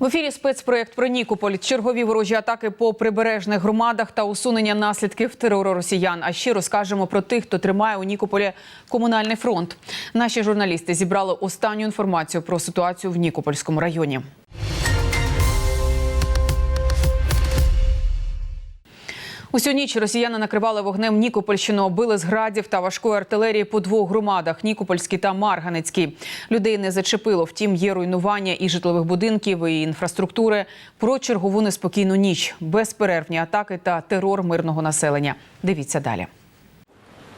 В ефірі спецпроєкт про Нікополь. Чергові ворожі атаки по прибережних громадах та усунення наслідків терору росіян. А ще розкажемо про тих, хто тримає у Нікополі комунальний фронт. Наші журналісти зібрали останню інформацію про ситуацію в Нікопольському районі. Усю ніч росіяни накривали вогнем Нікопольщину, били з градів та важкої артилерії по двох громадах Нікопольській та Марганецькій. Людей не зачепило. Втім, є руйнування і житлових будинків, і інфраструктури. Про чергову неспокійну ніч, безперервні атаки та терор мирного населення. Дивіться далі.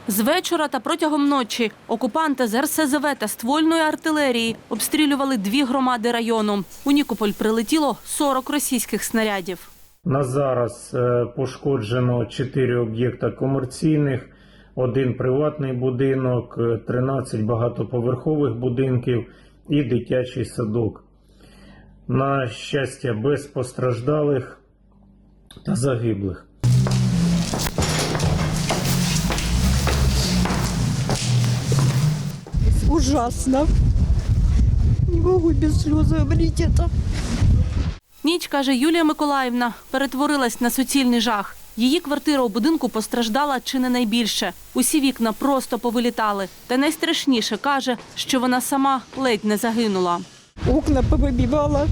З вечора та протягом ночі окупанти з РСЗВ та ствольної артилерії обстрілювали дві громади району. У Нікополь прилетіло 40 російських снарядів. На зараз е, пошкоджено 4 об'єкта комерційних, один приватний будинок, е, 13 багатоповерхових будинків і дитячий садок. На щастя, без постраждалих та загиблих. ужасно. Не могу без слез говорить это. Ніч, каже Юлія Миколаївна, перетворилась на суцільний жах. Її квартира у будинку постраждала чи не найбільше. Усі вікна просто повилітали. Та найстрашніше каже, що вона сама ледь не загинула. Окна повыбивала.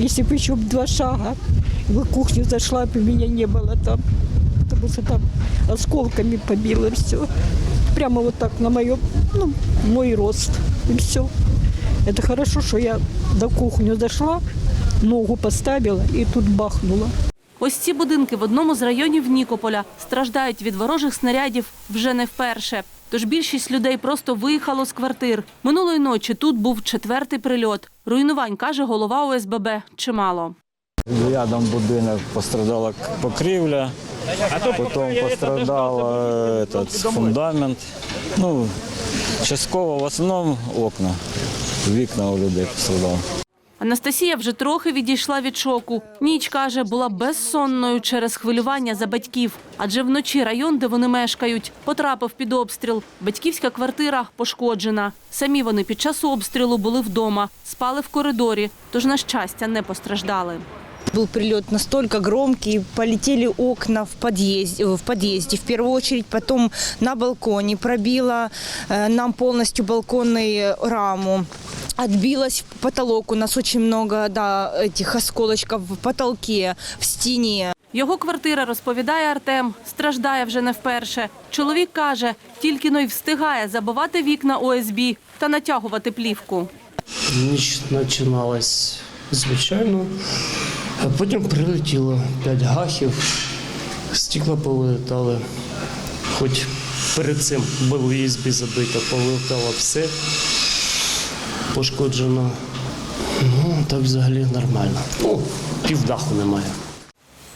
Если бы еще б два шага, в кухню зашла, бы меня не было там. Потому что там осколками побило все. Прямо вот так на моем, ну, мой рост. И все. Это хорошо, что я до кухню дошла, ногу поставила и тут бахнула. Ось ці будинки в одному з районів Нікополя страждають від ворожих снарядів вже не вперше. Тож більшість людей просто виїхало з квартир. Минулої ночі тут був четвертий прильот. Руйнувань, каже голова ОСББ, чимало. Рядом будинок пострадала покрівля, потім пострадав е, фундамент. Ну, частково в основному окна. Вікна у людей пострадали. Анастасія вже трохи відійшла від шоку. Ніч, каже, була безсонною через хвилювання за батьків. Адже вночі район, де вони мешкають, потрапив під обстріл. Батьківська квартира пошкоджена. Самі вони під час обстрілу були вдома, спали в коридорі, тож, на щастя, не постраждали. Был прилет настолько громкий, полетели окна в подъезде, в подъезде в первую очередь, потом на балконе пробило э, нам полностью балконную раму. Отбилась в потолок, у нас очень много да, этих осколочков в потолке, в стене. Його квартира, розповідає Артем, страждає вже не вперше. Чоловік каже, тільки но й встигає забивати вікна ОСБ та натягувати плівку. Ніч починалась звичайно, а потім прилетіло п'ять гахів, стекла повилетали. Хоч перед цим було ізбі забито, повилетало все пошкоджено. Ну, так взагалі нормально. Ну, півдаху немає.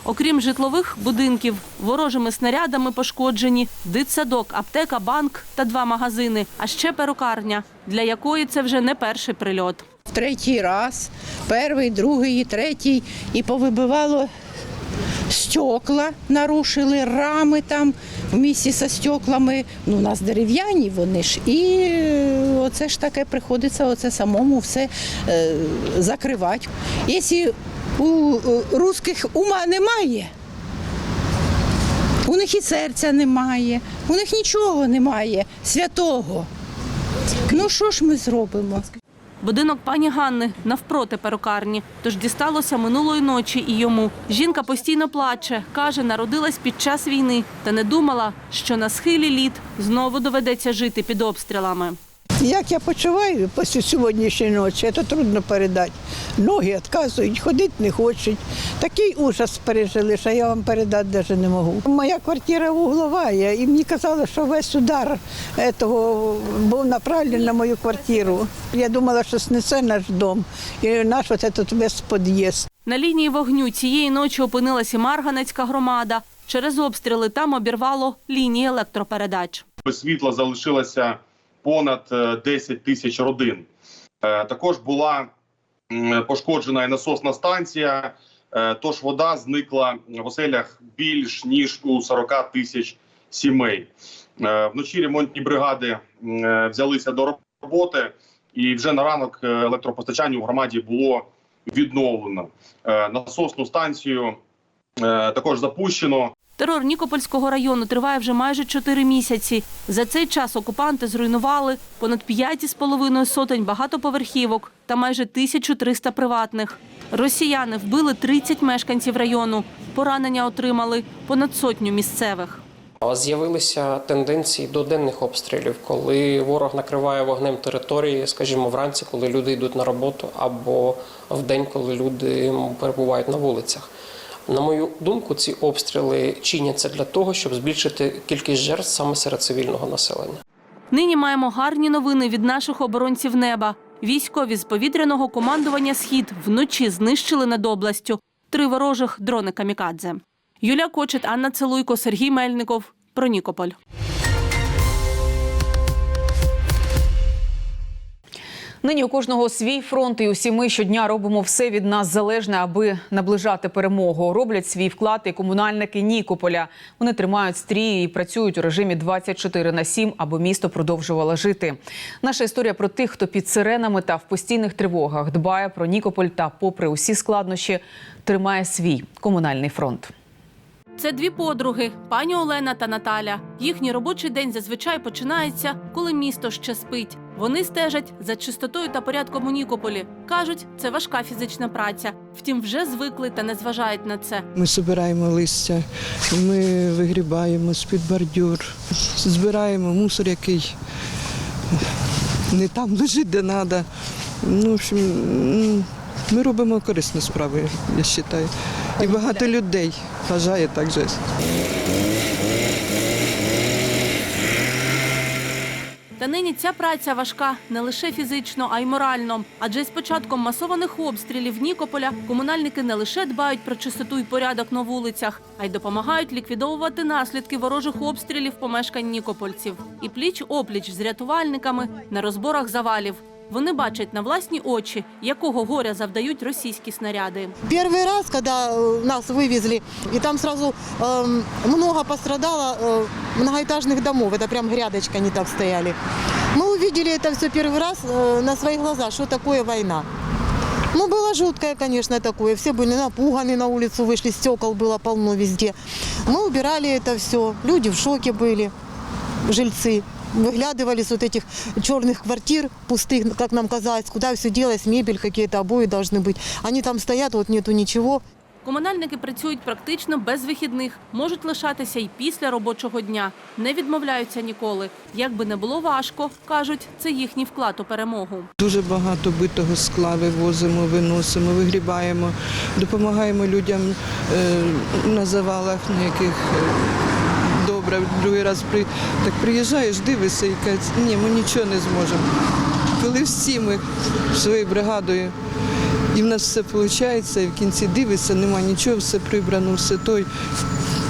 Окрім житлових будинків, ворожими снарядами пошкоджені дитсадок, аптека, банк та два магазини, а ще перукарня, для якої це вже не перший прильот. Третій раз, перший, другий, третій, і повибивало стекла, нарушили рами там в місті зі стеклами. Ну, у нас дерев'яні вони ж. І е, оце ж таке приходиться оце самому все е, закривати. Якщо у е, русських ума немає, у них і серця немає, у них нічого немає святого. Ну що ж ми зробимо? Будинок пані Ганни навпроти перукарні, тож дісталося минулої ночі і йому. Жінка постійно плаче, каже, народилась під час війни та не думала, що на схилі літ знову доведеться жити під обстрілами. Як я почуваю після сьогоднішньої ночі, це трудно передати. Ноги відказують, ходити не хочуть. Такий ужас пережили, що я вам передати навіть не можу. Моя квартира углова, і мені казали, що весь удар этого був направлений на мою квартиру. Я думала, що снесе наш дом і наш от этот весь під'їзд. На лінії вогню цієї ночі опинилась і Марганецька громада. Через обстріли там обірвало лінії електропередач. без світла залишилося понад е, 10 тисяч родин. Е, Також була пошкоджена і насосна станція, е, тож вода зникла в оселях більш ніж у 40 тисяч сімей. Е, Вночі ремонтні бригади е, взялися до роботи, і вже на ранок е, електропостачання у громаді було відновлено. Е, Насосну станцію е, також запущено. Терор Нікопольського району триває вже майже чотири місяці. За цей час окупанти зруйнували понад 5,5 сотень багатоповерхівок та майже 1300 приватних. Росіяни вбили 30 мешканців району. Поранення отримали понад сотню місцевих. З'явилися тенденції до денних обстрілів, коли ворог накриває вогнем території, скажімо, вранці, коли люди йдуть на роботу, або в день, коли люди перебувають на вулицях. На мою думку, ці обстріли чиняться для того, щоб збільшити кількість жертв саме серед цивільного населення. Нині маємо гарні новини від наших оборонців неба. Військові з повітряного командування Схід вночі знищили над областю три ворожих дрони камікадзе. Юля Кочет, Анна Целуйко, Сергій Мельников. Про Нікополь. Нині у кожного свій фронт, і усі ми щодня робимо все від нас залежне, аби наближати перемогу. Роблять свій вклад і комунальники Нікополя. Вони тримають стрії і працюють у режимі 24 на 7, аби місто продовжувало жити. Наша історія про тих, хто під сиренами та в постійних тривогах дбає про Нікополь та, попри усі складнощі, тримає свій комунальний фронт. Це дві подруги пані Олена та Наталя. Їхній робочий день зазвичай починається, коли місто ще спить. Вони стежать за чистотою та порядком у Нікополі. кажуть, це важка фізична праця. Втім, вже звикли та не зважають на це. Ми збираємо листя, ми вигрібаємо з-під бордюр, збираємо мусор, який не там лежить, де треба. Ну, в общем, ми робимо корисну справу, я вважаю. І багато людей бажає так же. Та нині ця праця важка не лише фізично, а й морально. Адже з початком масованих обстрілів Нікополя комунальники не лише дбають про чистоту і порядок на вулицях, а й допомагають ліквідовувати наслідки ворожих обстрілів помешкань нікопольців. І пліч опліч з рятувальниками на розборах завалів. Вони бачать на власні очі, якого горя завдають російські снаряди. Первый раз, когда э, нас вывезли, и там сразу эм, много пострадало э, многоэтажных домов, это прям грядочка они так стояли. Мы увидели это все первый раз э, на свои глаза, что такое война. Ну, было жуткое, конечно, такое. Все были напуганы, на улицу вышли, стекол было полно везде. Мы убирали это все. Люди в шоке были, жильцы. Выглядывали с вот этих черных квартир пустых, как нам казалось, куда все делось, мебель какие-то, обои должны быть. Они там стоят, вот нету ничего. Комунальники працюють практично без вихідних, можуть лишатися й після робочого дня. Не відмовляються ніколи. Як би не було важко, кажуть, це їхній вклад у перемогу. Дуже багато битого скла вивозимо, виносимо, вигрібаємо, допомагаємо людям е, на завалах, на яких е, добре. Другий раз при, так приїжджаєш, дивишся і кажеш, ні, ми нічого не зможемо. Коли всі ми своєю бригадою, і в нас все виходить, і в кінці дивишся, нема нічого, все прибрано, все той.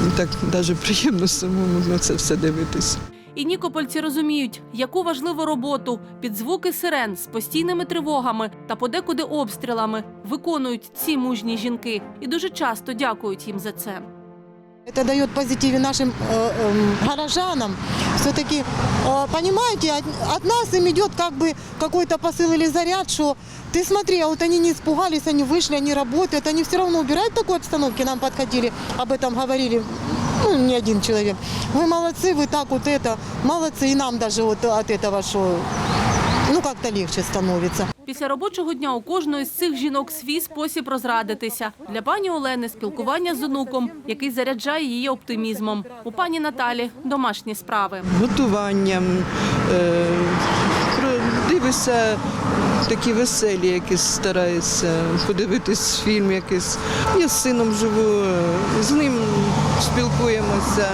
І так навіть приємно самому на це все дивитися. І нікопольці розуміють, яку важливу роботу під звуки сирен з постійними тривогами та подекуди обстрілами виконують ці мужні жінки і дуже часто дякують їм за це. Это дает позитиве нашим э, эм, горожанам. Все-таки, э, понимаете, от, от нас им идет как бы какой-то посыл или заряд, что ты смотри, а вот они не испугались, они вышли, они работают, они все равно убирают в такой обстановке, нам подходили, об этом говорили, ну, не один человек. Вы молодцы, вы так вот это, молодцы, и нам даже вот от этого, что, ну, как-то легче становится. Після робочого дня у кожної з цих жінок свій спосіб розрадитися. Для пані Олени спілкування з онуком, який заряджає її оптимізмом. У пані Наталі домашні справи. готуванням, е, дивишся такі веселі, якісь стараєшся подивитись фільм якийсь. Я з сином живу, е, з ним спілкуємося.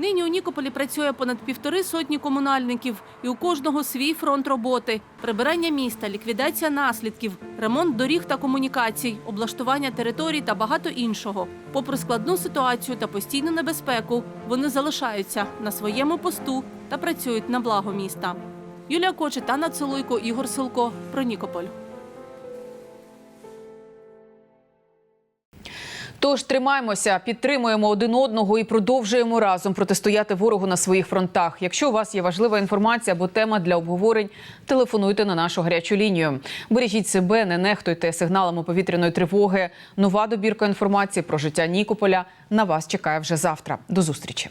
Нині у Нікополі працює понад півтори сотні комунальників, і у кожного свій фронт роботи: прибирання міста, ліквідація наслідків, ремонт доріг та комунікацій, облаштування територій та багато іншого. Попри складну ситуацію та постійну небезпеку, вони залишаються на своєму посту та працюють на благо міста. Юлія Кочет, Анна Целуйко, Ігор Силко. Про Нікополь. Тож тримаємося, підтримуємо один одного і продовжуємо разом протистояти ворогу на своїх фронтах. Якщо у вас є важлива інформація або тема для обговорень, телефонуйте на нашу гарячу лінію. Бережіть себе, не нехтуйте сигналами повітряної тривоги. Нова добірка інформації про життя Нікополя на вас чекає вже завтра. До зустрічі.